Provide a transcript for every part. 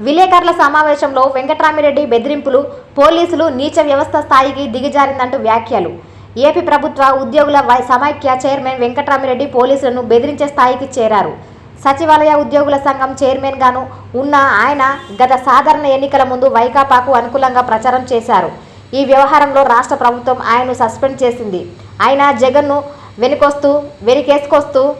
విలేకరుల సమావేశంలో వెంకటరామిరెడ్డి బెదిరింపులు పోలీసులు నీచ వ్యవస్థ స్థాయికి దిగజారిందంటూ వ్యాఖ్యలు. ఏపీ ప్రభుత్వ ఉద్యోగుల వై- సమైక్య చైర్మన్ వెంకటరామిరెడ్డి పోలీసులను బెదిరించే స్థాయికి చేరారు. సచివాలయ ఉద్యోగుల సంఘం చైర్మన్గాను ఉన్న ఆయన గత సాధారణ ఎన్నికల ముందు వైకాపాకు అనుకూలంగా ప్రచారం చేశారు. ఈ వ్యవహారంలో రాష్ట్ర ప్రభుత్వం ఆయన్ను సస్పెండ్ చేసింది. ఆయన జగన్ను వెనుకొస్తూ వెనుకేసుకొస్తూ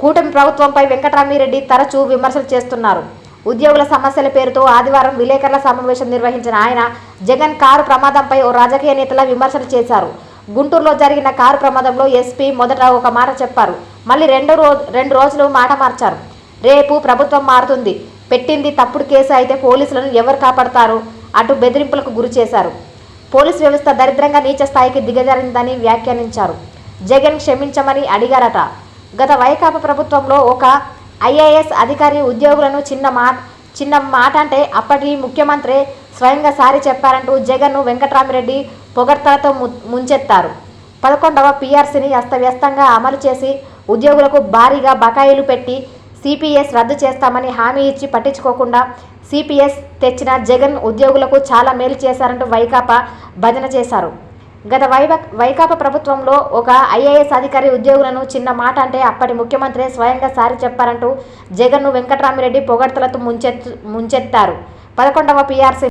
కూటమి ప్రభుత్వంపై వెంకటరామిరెడ్డి తరచూ విమర్శలు చేస్తున్నారు. ఉద్యోగుల సమస్యల పేరుతో ఆదివారం విలేకరుల సమావేశం నిర్వహించిన ఆయన జగన్ కారు ప్రమాదంపై ఓ రాజకీయ నేతల విమర్శలు చేశారు. గుంటూరులో జరిగిన కారు ప్రమాదంలో ఎస్పీ మొదట ఒక మాట చెప్పారు. మళ్ళీ రెండు రోజు రెండు రోజులు మాట మార్చారు. రేపు ప్రభుత్వం మారుతుంది. పెట్టింది తప్పుడు కేసు అయితే పోలీసులను ఎవరు కాపాడతారు? అటు బెదిరింపులకు గురి చేశారు. పోలీస్ వ్యవస్థ దరిద్రంగా నీచ స్థాయికి దిగజారిందని వ్యాఖ్యానించారు. జగన్ క్షమించమని అడిగారట. గత వైకాపా ప్రభుత్వంలో ఒక ఐఏఎస్ అధికారి ఉద్యోగులను చిన్న మాట చిన్న మాట అంటే అప్పటి ముఖ్యమంత్రి స్వయంగా సారి చెప్పారంటూ జగన్ను వెంకట్రామిరెడ్డి పొగడ్తలతో ము- ముంచెత్తారు. పదకొండవ పీఆర్సీని అస్తవ్యస్తంగా అమలు చేసి ఉద్యోగులకు భారీగా బకాయిలు పెట్టి సిపిఎస్ రద్దు చేస్తామని హామీ ఇచ్చి పట్టించుకోకుండా సిపిఎస్ తెచ్చిన జగన్ ఉద్యోగులకు చాలా మేలు చేశారంటూ వైకాపా భజన చేశారు. గత వైవ వైకాపా ప్రభుత్వంలో ఒక ఐఏఎస్ అధికారి ఉద్యోగులను చిన్న మాట అంటే అప్పటి ముఖ్యమంత్రి స్వయంగా సారి చెప్పారంటూ జగన్ను వెంకటరామిరెడ్డి పొగడ్తలతో ముంచెత్ ముంచెత్తారు. పదకొండవ పీఆర్సీ